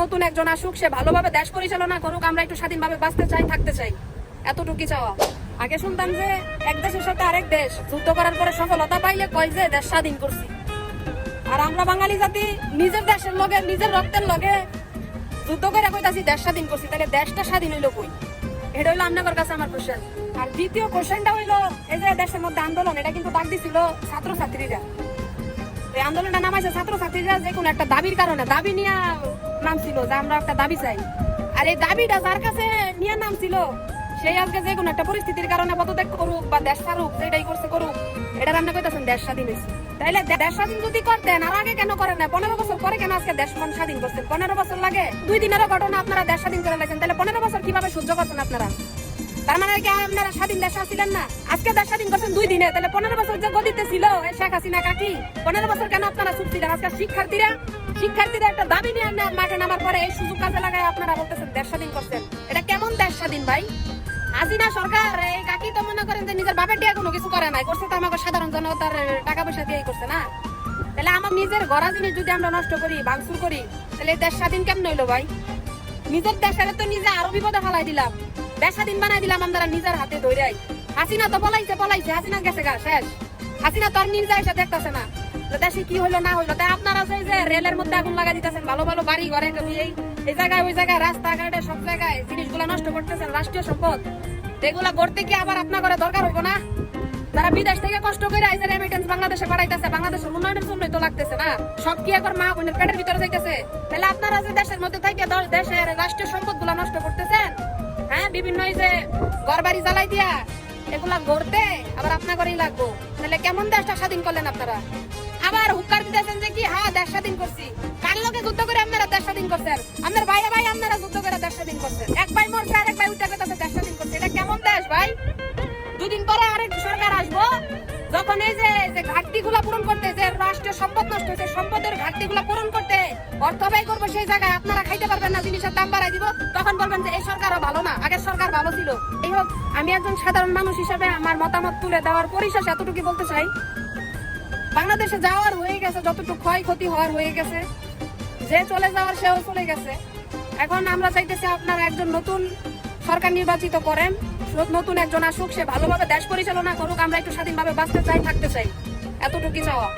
নতুন একজন আসুক, সে ভালোভাবে দেশ পরিচালনা করুক, আমরা একটু স্বাধীনভাবে বাঁচতে চাই, থাকতে চাই। এতটুকুই চাওয়া। আগে শুনতাম যে এক দেশের সাথে আরেক দেশ যুদ্ধ করার পরে সফলতা পাইলে কয় যে দেশ স্বাধীন করছি। আর আমরা বাঙালি জাতি নিজের দেশের লগে, নিজের রক্তের লগে যুদ্ধ করে কইতাছি, দেশ স্বাধীন করছি। তাহলে দেশটা স্বাধীন হইল কই? এটা হইল আপনার কাছে আমার কোশ্চেন আর দ্বিতীয় কোশ্চেনটা হইল, এই যে দেশের মধ্যে আন্দোলন, এটা কিন্তু ডাক দিছিল ছাত্রছাত্রীরা। এই আন্দোলনটা নামাইছে ছাত্র ছাত্রছাত্রীরা যে কোনো একটা দাবির কারণে। দাবি নিয়ে নাম ছিল, যে আমরা একটা দাবি চাই। আর এই দাবিটা যার কাছে নিয়ে নাম ছিল সেই আজকে যে কোনো একটা পরিস্থিতির কারণে পদত্যাগ করুক বা দেশ ছাড়ুক, যেটাই করছে করুক, এটা আপনি কইতেছেন দেশ স্বাধীন হয়েছে। তাইলে দেশ স্বাধীন যদি করতেন আর আগে কেন করেন না পনেরো বছর পরে কেন আজকে দেশ মন স্বাধীন করছেন পনেরো বছর লাগে, দুই দিনেরও ঘটনা আপনারা দেশ স্বাধীন করে লাগছেন তাহলে পনেরো বছর কীভাবে সহ্য করছেন আপনারা? তার মানে কি আপনারা স্বাধীন দেশ ছিলেন না? আজকে দেশ স্বাধীন করছেন দুই দিনে। তাহলে পনেরো বছর যে গদিতে ছিল শেখ হাসিনা কাকি। পনেরো বছর কেন আপনারা চুপ ছিলেন? আজকে শিক্ষার্থীরা শিক্ষার্থীরা একটা দাবি নিয়ে মাঠে নামার পরে এই সুযোগ কাজে লাগায় আপনারা বলতেছেন দেশ স্বাধীন করছেন। এটা কেমন দেশ স্বাধীন ভাই? হাসিনা সরকার, এই কাকি তো মনে করেন যে নিজের বাপের দিয়ে কোনো কিছু করে নাই। করছে তো আমাকে সাধারণ জনতার টাকা পয়সা দিয়েই করছে না। তাহলে আমার নিজের গড়া জিনিস যদি আমরা নষ্ট করি, ভাঙচুর করি, তাহলে দেশ স্বাধীন কেমন হইল ভাই? নিজের দেশের তো নিজে আরও বিপদে ফেলাই দিলাম। দেশ স্বাধীন বানাই দিলাম আমরা নিজের হাতে ধরে হাসিনা তো পলাইছে পলাইছে, হাসিনা গেছে গা, শেষ। হাসিনা তো আর নিজে এসে দেখতেছে না। দেশে কি হইল, না হইল তাই আপনারা সেই যে রেলের মধ্যে আগুন দিতেছেন, ভালো ভালো বাড়ি ঘরে এই জায়গায় ওই জায়গায় রাস্তাঘাটে সব জায়গায় জিনিসগুলো নষ্ট করতেছেন, রাষ্ট্রীয় সম্পদ। এগুলা করতে কি আবার আপনার করে দরকার হইব না? যারা বিদেশ থেকে কষ্ট করে আইসে রেমিটেন্স বাংলাদেশে পাঠাইতেছে, বাংলাদেশের উন্নয়নের জন্যই তো লাগতেছে না। সব কি এখন মা বোনের পেটের ভিতরে যাইতেছে? তাহলে আপনারা যে দেশের মধ্যে থেকে দশ দেশের রাষ্ট্রীয় সম্পদগুলা নষ্ট করতেছেন বিভিন্ন যে ঘর বাড়ি জ্বালাই দিয়া এগুলা গড়তে আবার আপনার করেই লাগবো। তাহলে কেমন দেশটা স্বাধীন করলেন আপনারা? আবার হুক্কার দিতেছেন যে কি হ্যাঁ দেশ স্বাধীন করছি। কার লোকে যুদ্ধ করে আপনারা দেশ স্বাধীন করছেন? আপনার ভাই ভাই আপনারা যুদ্ধ করে দেশ স্বাধীন করছেন। এক ভাই মরছে আর এক ভাই উঠে গেছে, দেশ স্বাধীন করছে। এটা কেমন দেশ ভাই? দুদিন পরে আরেক সরকার আসব, যখন এই যে যে ঘাটতি গুলা পূরণ করতে যে সম্পদ নষ্ট হয়েছে, সম্পদের ঘাটতি গুলা পূরণ করতে অর্থ ব্যয় করব সেই জায়গায় আপনারা খাইতে পারবেন না, জিনিসের দাম বাড়াই দিব। তখন বলবেন যে, এই সরকারও ভালো না, আগের সরকার ভালো ছিল। এই হোক, আমি একজন সাধারণ মানুষ আমার মতামত তুলে দেওয়ার এতটুকু বলতে চাই। বাংলাদেশে যাওয়ার হয়ে গেছে, যতটুকু ক্ষয়ক্ষতি হওয়ার হয়ে গেছে, যে চলে যাওয়ার সেও চলে গেছে। এখন আমরা চাইতেছি আপনারা একজন নতুন সরকার নির্বাচিত করেন, নতুন একজন আসুক, সে ভালোভাবে দেশ পরিচালনা করুক, আমরা একটু স্বাধীনভাবে বাঁচতে চাই, থাকতে চাই। এতটুকু চাওয়া।